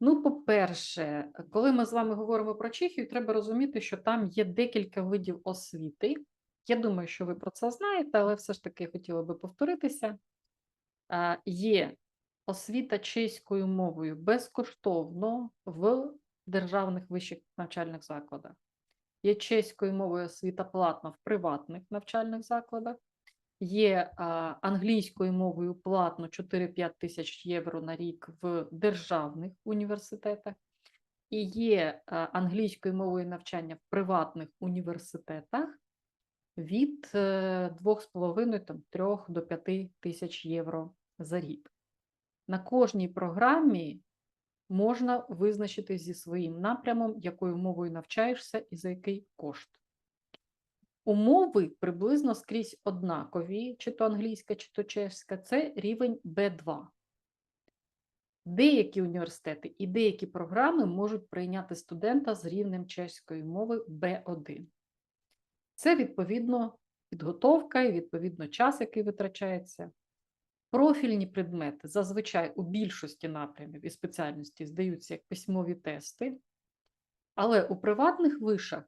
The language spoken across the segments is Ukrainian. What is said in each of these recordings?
Ну, по-перше, коли ми з вами говоримо про Чехію, треба розуміти, що там є декілька видів освіти. Я думаю, що ви про це знаєте, але все ж таки хотіла би повторитися. Є освіта чеською мовою безкоштовно в державних вищих навчальних закладах. Є чеською мовою освіта платно в приватних навчальних закладах. Є англійською мовою платно 4-5 тисяч євро на рік в державних університетах, і є англійською мовою навчання в приватних університетах від е, 2,5 там, 3 до 5 тисяч євро за рік. На кожній програмі можна визначити зі своїм напрямом, якою мовою навчаєшся і за який кошт. Умови приблизно скрізь однакові, чи то англійська, чи то чешська, це рівень B2. Деякі університети і деякі програми можуть прийняти студента з рівнем чеської мови B1. Це, відповідно, підготовка і, відповідно, час, який витрачається. Профільні предмети зазвичай у більшості напрямів і спеціальності здаються як письмові тести, але у приватних вишах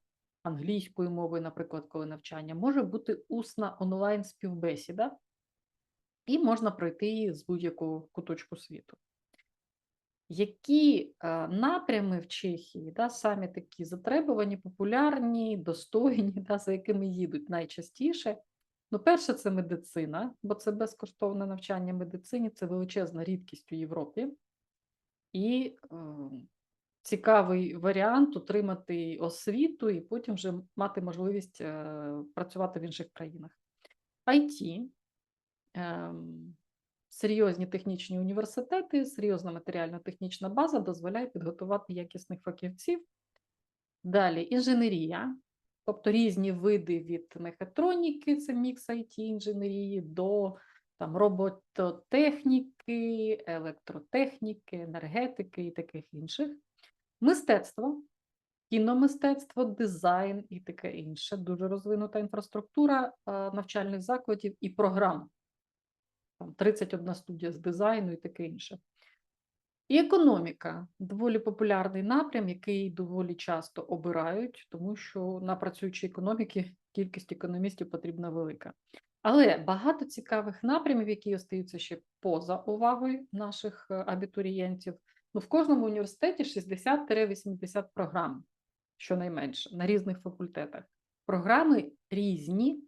англійською мовою, наприклад, коли навчання, може бути усна онлайн співбесіда, і можна пройти її з будь-якого куточку світу. Які е, напрями в Чехії, да, самі такі затребувані, популярні, достойні, да, за якими їдуть найчастіше? Ну, перше, це медицина, бо це безкоштовне навчання медицині, це величезна рідкість у Європі. І е, цікавий варіант отримати освіту і потім вже мати можливість е, працювати в інших країнах. IT, е, серйозні технічні університети, серйозна матеріально-технічна база дозволяє підготувати якісних фахівців. Далі інженерія, тобто різні види від мехатроніки, це мікс IT інженерії, до там, робототехніки, електротехніки, енергетики і таких інших. Мистецтво, кіномистецтво, дизайн і таке інше. Дуже розвинута інфраструктура е, навчальних закладів і програм. Там 31 студія з дизайну і таке інше. І економіка доволі популярний напрям, який доволі часто обирають, тому що на працюючій економіки кількість економістів потрібна велика. Але багато цікавих напрямів, які остаються ще поза увагою наших е, абітурієнтів. Ну, в кожному університеті 60-80 програм, щонайменше, на різних факультетах. Програми різні,